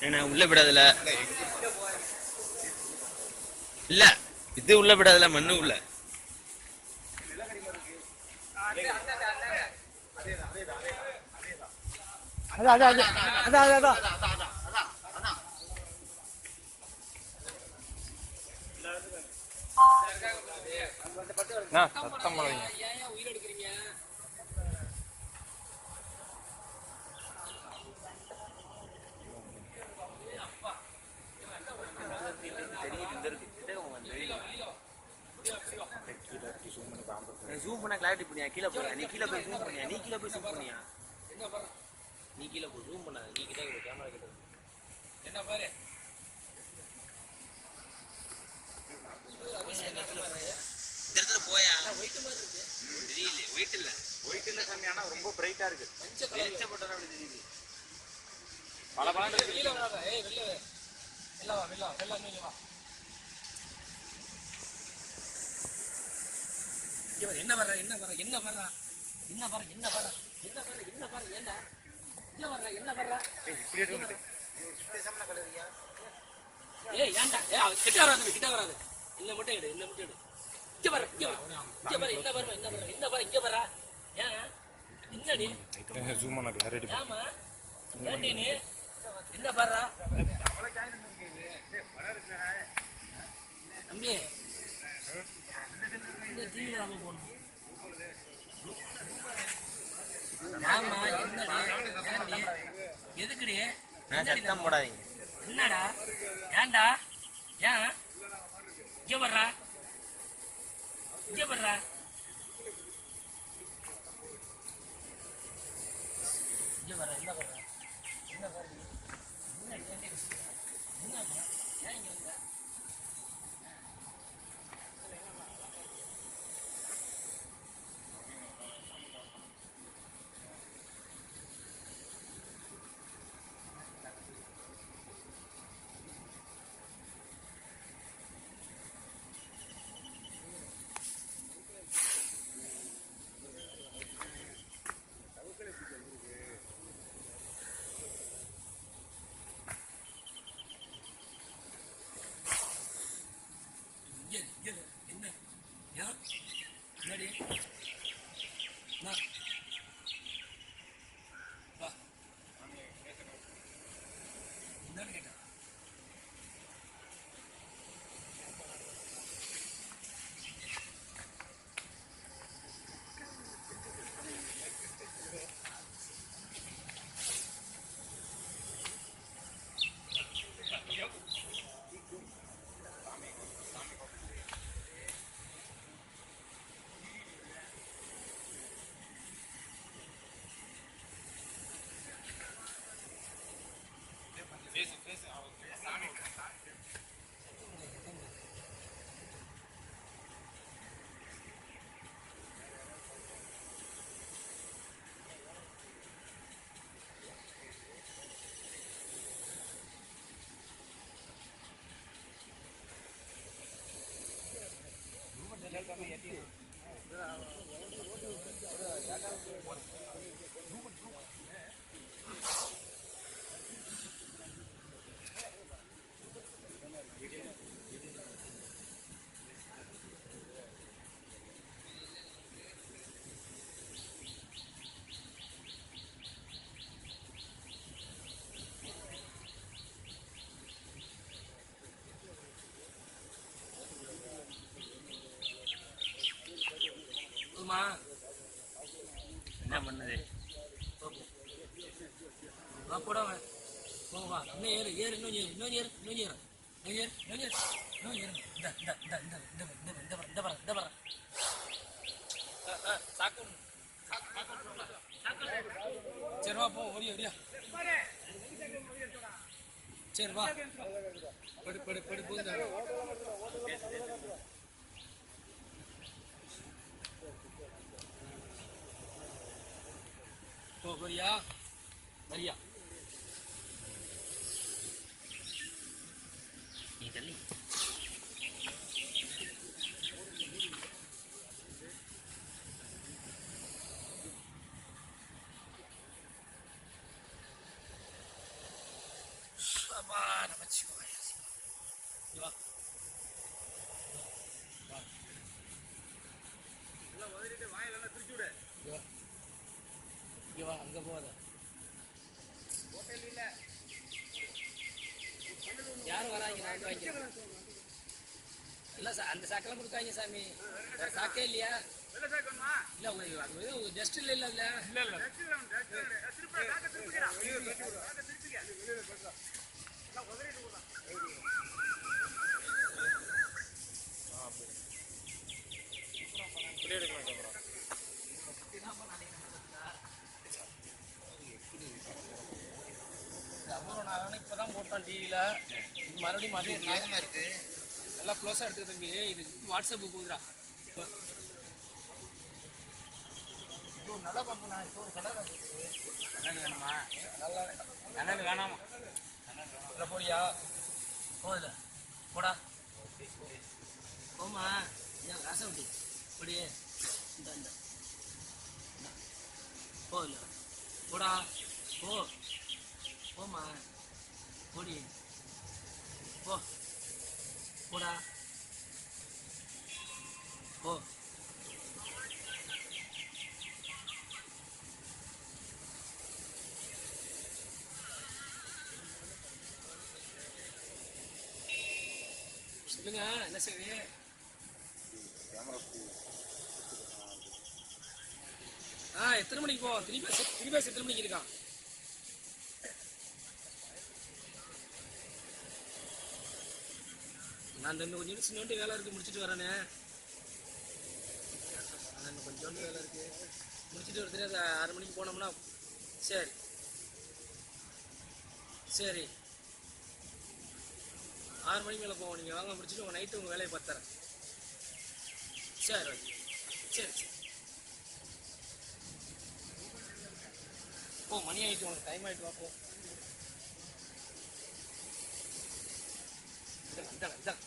என்ன உள்ள விடாதுல. இல்ல இது உள்ள விடாதுல மண்ணு உள்ள. அதான் அதான் அதான் அதான் அதான். அண்ணா, சத்தம் போடாதீங்க. ஜூம் பண்ண கிளாரிட்டி பண்ணியா? கீழே போறியா நீ கீழே போய் ஜூம் பண்ணியா? நீ கீழே போய் ஜூம் பண்ணியா? நீ கீழே போய் ஜூம் பண்ணாத. நீ கிட்ட கேமரா கிட்ட என்ன பாரு? போயா? தெரியல ஒயிட் இல்ல. ஒயிட் இல்ல சாமி ஆனா ரொம்ப பிரைட்டா இருக்கு. வெளிச்சப்பட்டா அப்படி தெரியுது. பல பல என்ன வர்ற என்ன வர்ற என்ன வர்ற? என்ன வர்ற என்ன வர்ற என்ன வர்ற என்ன வர்ற ஏண்டா? என்ன வர்ற என்ன வர்ற? ஏய் ஏண்டா? அவ கிட்ட வராது கிட்ட வராது. இல்ல மட்டும் எடு இல்ல மட்டும் எடு. இங்க வர இங்க வர இங்க வர என்ன வர என்ன வர என்ன வர இங்க வர ஏன்? என்னடி? ஜூம் பண்ண கிளாரிட்டி ஆமா ஏண்டி நீ? என்ன வர்ற? தம்பி இந்த டிவி நாம போகணும் ஆமா என்னடி ஏண்டி எதுக்குடி சத்தம் போடாதீங்க. என்னடா? ஏன்டா? ஏன்? இங்க வர்றா இங்க வர்றா இங்க வர்றா என்ன வர்றா என்ன வர்றா என்ன ஏண்டி? என்ன வர்றா? ஏன் இங்க வந்த? வா போகவா இன்னும் ஏறு ஏறு இன்னும் ஏறு இன்னும் ஏறு இன்னும் ஏறு. இன்னும் ஏறு இன்னும் ஏறு இன்னும் ஏறு. இந்த இந்த இந்த இந்த இந்த இந்த இந்த வர இந்த வர இந்த வர சாக்கு சரி வா போ ஓடியா ஓடியா. சரி வா. படு படு படு போகுது போ வரியா வரியா நீ தள்ளி அங்க போகாத யாரும் வராங்க நான் வந்து வாங்கிக்கிறேன் இல்ல அந்த சாக்கெல்லாம் கொடுக்காங்க சாமி. வேற சாக்கே இல்லையா? இல்ல உங்களுக்கு அது டஸ்ட் இல்ல இல்ல இல்ல இல்ல. கேமரா அப்புறம் நான் இப்பதான் போட்டேன் டிவியில மறுபடியும் மறுபடியும் இருக்கு. நல்லா க்ளோஸா எடுத்து தம்பி. இது வாட்ஸ்அப் போகுதுடா நல்ல பம்புண்ணா இது ஒரு கடை நல்லது வேணுமா? நல்லா நல்லது வேணாமா? இதுல போடியா? போதுல போடா. போமா ஏன் காசை விட்டு இந்த இந்தா. போதுல போடா. போ. போமா போடி. போ. போடா போ சொல்லுங்க என்ன செய்யுது ஆ எத்தனை மணிக்கு போவோம் திருப்பி திருப்பி எத்தனை மணிக்கு இருக்கான் நான் தம்பி இன்னும் கொஞ்சம் சின்ன வேலை இருக்குது முடிச்சுட்டு வரேனே. இன்னும் கொஞ்சோண்டு வேலை இருக்குது முடிச்சுட்டு ஒரு அது ஆறு மணிக்கு போனோம்னா சரி. சரி. ஆறு மணிக்கு மேலே போவோம். நீங்கள் வாங்க முடிச்சுட்டு உங்கள் நைட்டு உங்கள் வேலையை பார்த்துறேன் சரி ஓகே சரி சரி. ஓ மணி ஆகிட்டு உனக்கு டைம் ஆகிட்டு வா இதான் இதான்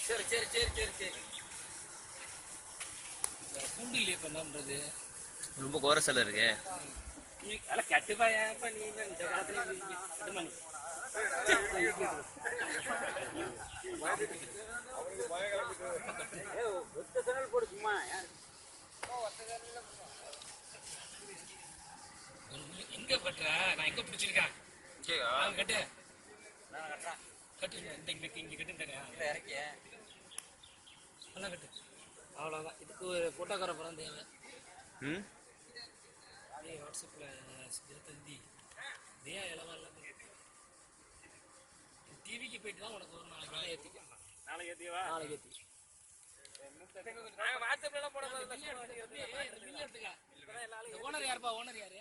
சரி சரி சரி சரி சரி. பூண்டு இல்லையே இப்போ என்ன பண்ணுறது ரொம்ப கோரசல இருக்கு. நீ அல கட்டுப்பா ஏன்ப்பா நீ இந்த காலத்துல இப்படி கட்டுமா நீ எங்க பண்ற நான் எங்க பிடிச்சிருக்கேன் நான் கட்டு. கட்டு இந்த இங்க இங்க கட்டு இறக்கிய. நல்லா கட்டு. அவ்வளோதான் இதுக்கு ஒரு ஃபோட்டோகிராஃபரும் தேவை. ம்? அதே வாட்ஸ்அப்பில் இருபத்தஞ்சி. இதே டிவிக்கு போயிட்டு தான் உனக்கு ஒரு நாளைக்கு நாளை ஏற்றி நாளைக்கு ஏற்றிவா நாளைக்கு ஏற்றி வாட்ஸ்அப்லாம் போட ஓனர் யாருப்பா? ஓனர் யாரு?